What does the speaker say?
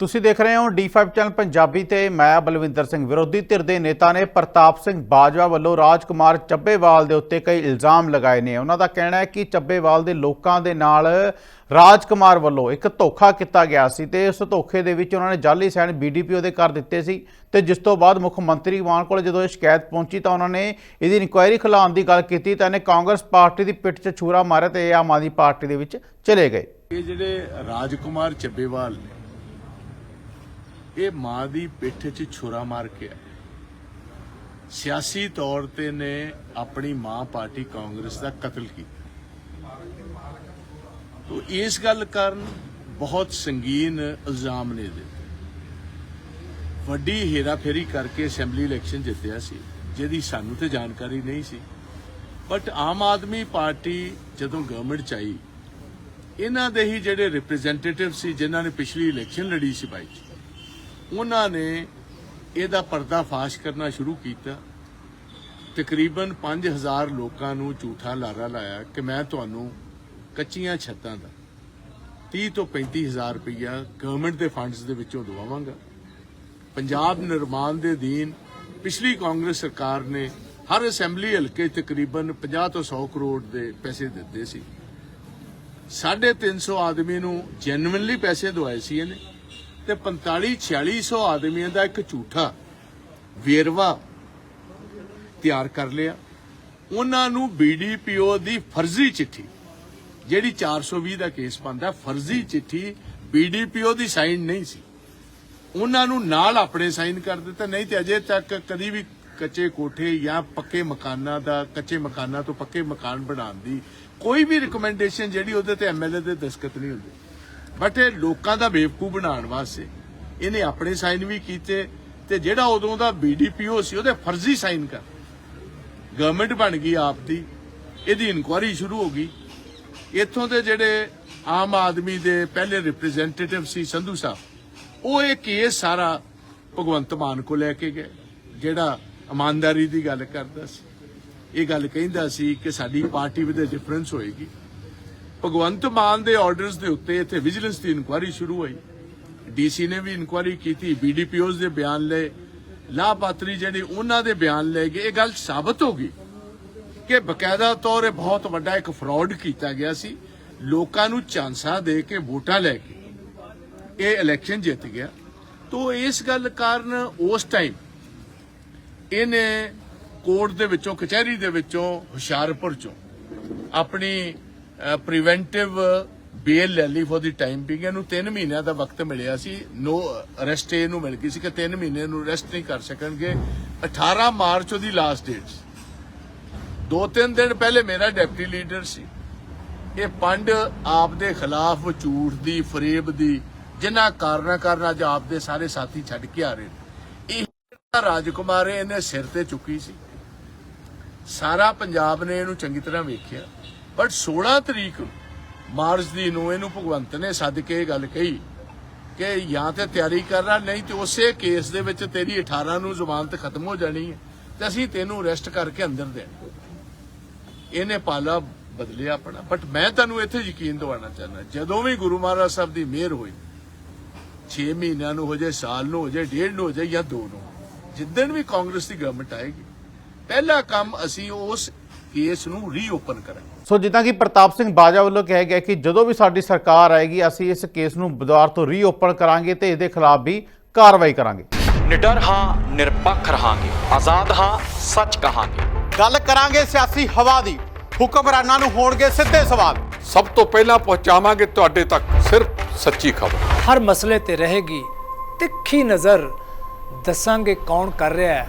ਤੁਸੀਂ ਦੇਖ ਰਹੇ ਹੋ D5 ਚੈਨਲ ਪੰਜਾਬੀ ਤੇ ਮੈਂ ਬਲਵਿੰਦਰ ਸਿੰਘ ਵਿਰੋਧੀ ਧਿਰ ਦੇ ਨੇਤਾ ਨੇ ਪ੍ਰਤਾਪ ਸਿੰਘ ਬਾਜਵਾ ਵੱਲੋਂ ਰਾਜਕੁਮਾਰ ਚੱਬੇਵਾਲ ਦੇ ਉੱਤੇ ਕਈ ਇਲਜ਼ਾਮ ਲਗਾਏ ਨੇ। ਉਹਨਾਂ ਦਾ ਕਹਿਣਾ ਹੈ ਕਿ ਚੱਬੇਵਾਲ ਦੇ ਲੋਕਾਂ ਦੇ ਨਾਲ ਰਾਜਕੁਮਾਰ ਵੱਲੋਂ ਇੱਕ ਧੋਖਾ ਕੀਤਾ ਗਿਆ ਸੀ ਤੇ ਉਸ ਧੋਖੇ ਦੇ ਵਿੱਚ ਉਹਨਾਂ ਨੇ ਜਾਲੀ ਸਾਈਨ ਬੀਡੀਪੀਓ ਦੇ ਕਰ ਦਿੱਤੇ ਸੀ ਤੇ ਜਿਸ ਤੋਂ ਬਾਅਦ ਮੁੱਖ ਮੰਤਰੀ ਮਾਨ ਕੋਲ ਜਦੋਂ ਇਹ ਸ਼ਿਕਾਇਤ ਪਹੁੰਚੀ ਤਾਂ ਉਹਨਾਂ ਨੇ ਇਹਦੀ ਇਨਕੁਆਇਰੀ ਖਿਲਾਉਣ ਦੀ ਗੱਲ ਕੀਤੀ ਤਾਂ ਇਹਨੇ ਕਾਂਗਰਸ ਪਾਰਟੀ ਦੀ ਪਿੱਠ 'ਚ ਛੂਰਾ ਮਾਰਿਆ ਤੇ ਇਹ ਆਮ ਆਦਮੀ ਪਾਰਟੀ ਦੇ ਵਿੱਚ ਚਲੇ ਗਏ। ਇਹ ਜਿਹੜੇ ਰਾਜਕੁਮਾਰ ਚੱਬੇਵਾਲ ਨੇ ਇਹ ਮਾਂ ਦੀ ਪਿੱਠ 'ਚ ਛੁਰਾ ਮਾਰ ਕੇ ਆਏ। ਸਿਆਸੀ ਤੌਰ ਤੇ ਨੇ ਆਪਣੀ ਮਾਂ ਪਾਰਟੀ ਕਾਂਗਰਸ ਦਾ ਕਤਲ ਕੀਤਾ ਤੋ ਇਸ ਗੱਲ ਕਾਰਨ ਬਹੁਤ ਸੰਗੀਨ ਇਲਜ਼ਾਮ ਨੇ ਇਹਦੇ ਤੇ। ਵੱਡੀ ਹੇਰਾਫੇਰੀ ਕਰਕੇ ਅਸੈਂਬਲੀ ਇਲੈਕਸ਼ਨ ਜਿੱਤਿਆ ਸੀ, ਜਿਹਦੀ ਸਾਨੂੰ ਤੇ ਜਾਣਕਾਰੀ ਨਹੀਂ ਸੀ ਬਟ ਆਮ ਆਦਮੀ ਪਾਰਟੀ ਜਦੋਂ ਗਵਰਨਮੈਂਟ ਚ ਆਈ, ਇਹਨਾਂ ਦੇ ਹੀ ਜਿਹੜੇ ਰਿਪਰੈਜ਼ੈਂਟੇਟਿਵ ਸੀ, ਜਿਨ੍ਹਾਂ ਨੇ ਪਿਛਲੀ ਇਲੈਕਸ਼ਨ ਲੜੀ ਸੀ ਬਾਈ ਜੀ ਉਹਨਾਂ ਨੇ ਇਹਦਾ ਪਰਦਾਫਾਸ਼ ਕਰਨਾ ਸ਼ੁਰੂ ਕੀਤਾ। ਤਕਰੀਬਨ 5000 ਲੋਕਾਂ ਨੂੰ ਝੂਠਾ ਲਾਰਾ ਲਾਇਆ ਕਿ ਮੈਂ ਤੁਹਾਨੂੰ ਕੱਚੀਆਂ ਛੱਤਾਂ ਦਾ 30 ਤੋਂ 35000 ਰੁਪਇਆ ਗਵਰਨਮੈਂਟ ਦੇ ਫੰਡਸ ਦੇ ਵਿੱਚੋਂ ਦਵਾਵਾਂਗਾ। ਪੰਜਾਬ ਨਿਰਮਾਣ ਦੇ ਅਧੀਨ ਪਿਛਲੀ ਕਾਂਗਰਸ ਸਰਕਾਰ ਨੇ ਹਰ ਅਸੈਂਬਲੀ ਹਲਕੇ ਤਕਰੀਬਨ 50 ਤੋਂ 100 ਕਰੋੜ ਦੇ ਪੈਸੇ ਦਿੱਤੇ ਸੀ। 350 ਆਦਮੀ ਨੂੰ ਜੈਨੂਇਨਲੀ ਪੈਸੇ ਦਵਾਏ ਸੀ ਇਹਨੇ। ਤੇ 45 4600 ਆਦਮੀਆਂ ਦਾ ਇੱਕ ਝੂਠਾ ਵੇਰਵਾ ਤਿਆਰ ਕਰ ਲਿਆ। ਉਹਨਾਂ ਨੂੰ ਬੀਡੀਪੀਓ ਦੀ ਫਰਜ਼ੀ ਚਿੱਠੀ, ਜਿਹੜੀ 420 ਦਾ ਕੇਸ ਬੰਦਾ ਫਰਜ਼ੀ ਚਿੱਠੀ ਬੀਡੀਪੀਓ ਦੀ ਸਾਈਨ ਨਹੀਂ ਸੀ। ਉਹਨਾਂ ਨੂੰ ਨਾਲ ਆਪਣੇ ਸਾਈਨ ਕਰ ਦਿੱਤਾ, ਨਹੀਂ ਤੇ ਅਜੇ ਤੱਕ ਕਦੀ ਵੀ ਕੱਚੇ ਕੋਠੇ ਜਾਂ ਪੱਕੇ ਮਕਾਨਾਂ ਦਾ, ਕੱਚੇ ਮਕਾਨਾਂ ਤੋਂ ਪੱਕੇ ਮਕਾਨ ਬਣਾਉਣ ਦੀ ਕੋਈ ਵੀ ਰეკਮੈਂਡੇਸ਼ਨ ਜਿਹੜੀ ਉਹਦੇ ਤੇ ਐਮਐਲਏ ਦੇ ਦਸਖਤ ਨਹੀਂ ਹੁੰਦੇ। ਬਟ ਇਹ ਲੋਕਾਂ ਦਾ ਬੇਵਕੂ ਬਣਾਉਣ ਵਾਸਤੇ ਇਹਨੇ ਆਪਣੇ ਸਾਈਨ ਵੀ ਕੀਤੇ ਤੇ ਜਿਹੜਾ ਉਦੋਂ ਦਾ ਬੀਡੀਪੀਓ ਸੀ, ਉਹਦੇ ਫਰਜ਼ੀ ਸਾਈਨ ਕਰ। ਗਵਰਨਮੈਂਟ ਬਣ ਗਈ ਆਪ ਦੀ ਇਹਦੀ ਇਨਕੁਆਰੀ ਸ਼ੁਰੂ ਹੋ ਗਈ। ਇੱਥੋਂ ਦੇ ਜਿਹੜੇ ਆਮ ਆਦਮੀ ਦੇ ਪਹਿਲੇ ਰਿਪਰੈਜ਼ੈਂਟੇਟਿਵ ਸੀ ਸੰਧੂ ਸਾਹਿਬ, ਉਹ ਇਹ ਕੇਸ ਸਾਰਾ ਭਗਵੰਤ ਮਾਨ ਕੋ ਲੈ ਕੇ ਗਏ, ਜਿਹੜਾ ਇਮਾਨਦਾਰੀ ਦੀ ਗੱਲ ਕਰਦਾ ਸੀ। ਇਹ ਗੱਲ ਕਹਿੰਦਾ ਸੀ ਕਿ ਸਾਡੀ ਪਾਰਟੀ ਵਿੱਚ ਡਿਫਰੈਂਸ ਹੋਏਗੀ। ਭਗਵੰਤ ਮਾਨ ਦੇ ਆਰਡਰਸ ਦੇ ਉੱਤੇ ਇੱਥੇ ਵਿਜੀਲੈਂਸ ਦੀ ਇਨਕੁਆਇਰੀ ਸ਼ੁਰੂ ਹੋਈ। ਡੀਸੀ ਨੇ ਵੀ ਇਨਕੁਆਇਰੀ ਕੀਤੀ ਬੀਡੀਪੀਓਜ਼ ਦੇ ਬਿਆਨ ਲਏ। ਲਾਭਪਾਤਰੀ ਜਿਹੜੇ ਉਹਨਾਂ ਦੇ ਬਿਆਨ ਲਏ ਗਏ। ਇਹ ਗੱਲ ਸਾਬਤ ਹੋ ਗਈ ਕਿ ਬਕਾਇਦਾ ਤੌਰ ਤੇ ਬਹੁਤ ਵੱਡਾ ਇੱਕ ਫਰਾਡ ਕੀਤਾ ਗਿਆ ਸੀ। ਲੋਕਾਂ ਨੂੰ ਚਾਂਸਾ ਦੇ ਕੇ ਵੋਟਾਂ ਲੈ ਕੇ ਇਹ ਇਲੈਕਸ਼ਨ ਜਿੱਤ ਗਿਆ। ਤੋਂ ਇਸ ਗੱਲ ਕਾਰਨ ਉਸ ਟਾਈਮ ਇਹਨੇ ਕੋਰਟ ਦੇ ਵਿੱਚੋਂ, ਕਚਹਿਰੀ ਦੇ ਵਿੱਚੋਂ ਹੁਸ਼ਿਆਰਪੁਰ ਚੋਂ ਆਪਣੀ ਪ੍ਰੀਵੈਂਟਿਵ ਬੇਲ ਲੈ ਲਈ ਫॉर ਦੀ ਟਾਈਮ ਬਿੰਗ ਇਹਨੂੰ 3 ਮਹੀਨਿਆਂ ਦਾ ਵਕਤ ਮਿਲਿਆ ਸੀ। ਨੋ ਅਰੈਸਟ ਇਹਨੂੰ ਮਿਲ ਗਈ ਸੀ ਕਿ 3 ਮਹੀਨੇ ਨੂੰ ਅਰੈਸਟ ਨਹੀਂ ਕਰ ਸਕਣਗੇ। 18 ਮਾਰਚ ਉਹਦੀ ਲਾਸਟ ਡੇਟ ਸੀ। ਦੋ ਤਿੰਨ ਦਿਨ ਪਹਿਲੇ ਮੇਰਾ ਡਿਪਟੀ ਲੀਡਰ ਸੀ। ਇਹ ਪੰਡ ਆਪ ਦੇ ਖਿਲਾਫ ਝੂਠ ਦੀ, ਫਰੇਬ ਦੀ, ਜਿਨ੍ਹਾਂ ਕਾਰਨਾਂ ਕਾਰਨ ਅੱਜ ਆਪ ਦੇ ਸਾਰੇ ਸਾਥੀ ਛੱਡ ਕੇ ਆ ਰਹੇ ਨੇ। ਇਹ ਜਿਹੜਾ ਰਾਜਕੁਮਾਰ ਇਹਨੇ ਸਿਰ ਤੇ ਚੁੱਕੀ ਸੀ। ਸਾਰਾ ਪੰਜਾਬ ਨੇ ਇਹਨੂੰ ਚੰਗੀ ਤਰ੍ਹਾਂ ਵੇਖਿਆ। ਬਟ 16 ਤਰੀਕ ਮਾਰਚ ਦੀ ਨੂੰ ਇਹਨੂੰ ਭਗਵੰਤ ਨੇ ਸੱਦ ਕੇ ਇਹ ਗੱਲ ਕਹੀ ਕਿ ਜਾਂ ਤੇ ਤਿਆਰੀ ਕਰਨਾ ਨਹੀਂ ਤੇ ਉਸੇ ਕੇਸ ਦੇ ਵਿੱਚ ਤੇਰੀ 18 ਨੂੰ ਜ਼ਮਾਨਤ ਖਤਮ ਹੋ ਜਾਣੀ ਹੈ ਤੇ ਅਸੀਂ ਤੈਨੂੰ ਅਰੈਸਟ ਕਰਕੇ ਅੰਦਰ ਦੇਣਾ। ਇਹਨੇ ਪਾਲਾ ਬਦਲਿਆ ਆਪਣਾ। ਬਟ ਮੈਂ ਤੁਹਾਨੂੰ ਇੱਥੇ ਯਕੀਨ ਦਿਵਾਉਣਾ ਚਾਹੁੰਦਾ, ਜਦੋਂ ਵੀ ਗੁਰੂ ਮਹਾਰਾਜ ਸਾਹਿਬ ਦੀ ਮਿਹਰ ਹੋਈ 6 ਮਹੀਨਿਆਂ ਨੂੰ ਹੋ ਜਾਏ, ਸਾਲ ਨੂੰ ਹੋ ਜਾਏ, ਡੇਢ ਨੂੰ ਹੋ ਜਾਏ ਜਾਂ ਦੋ ਨੂੰ, ਜਿੱਦਣ ਵੀ ਕਾਂਗਰਸ ਦੀ ਗਵਰਨਮੈਂਟ ਆਏਗੀ, ਪਹਿਲਾ ਕੰਮ ਅਸੀਂ ਉਸ ਕੇਸ ਨੂੰ ਰੀਓਪਨ ਕਰਾਂਗੇ ਸੋ ਜਿੱਦਾਂ ਕਿ ਪ੍ਰਤਾਪ ਸਿੰਘ ਬਾਜਵਾ ਵੱਲੋਂ ਕਿਹਾ ਗਿਆ ਕਿ ਜਦੋਂ ਵੀ ਸਾਡੀ ਸਰਕਾਰ ਆਏਗੀ ਅਸੀਂ ਇਸ ਕੇਸ ਨੂੰ ਦੁਬਾਰਾ ਤੋਂ ਰੀਓਪਨ ਕਰਾਂਗੇ ਤੇ ਇਹਦੇ ਖਿਲਾਫ ਵੀ ਕਾਰਵਾਈ ਕਰਾਂਗੇ। ਨਿਡਰ ਹਾਂ ਨਿਰਪੱਖ ਰਹਾਂਗੇ। ਆਜ਼ਾਦ ਹਾਂ ਸੱਚ ਕਹਾਂਗੇ। ਗੱਲ ਕਰਾਂਗੇ ਸਿਆਸੀ ਹਵਾ ਦੀ। ਹੁਕਮਰਾਨਾਂ ਨੂੰ ਹੋਣਗੇ ਸਿੱਧੇ ਸਵਾਲ। ਸਭ ਤੋਂ ਪਹਿਲਾਂ ਪਹੁੰਚਾਵਾਂਗੇ ਤੁਹਾਡੇ ਤੱਕ ਸਿਰਫ ਸੱਚੀ ਖਬਰ। ਹਰ ਮਸਲੇ ਤੇ ਰਹੇਗੀ ਤਿੱਖੀ ਨਜ਼ਰ। ਦੱਸਾਂਗੇ ਕੌਣ ਕਰ ਰਿਹਾ ਹੈ।